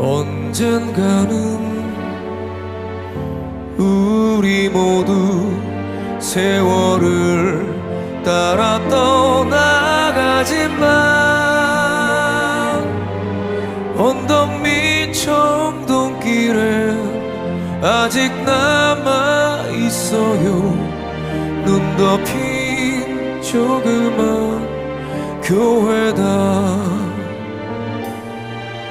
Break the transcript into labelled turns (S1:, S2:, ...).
S1: 언젠가는 우리 모두 세월을 따라 떠나가지만 언덕 밑 청동길에 아직 남아 있어요. 눈 덮인 조그만 교회당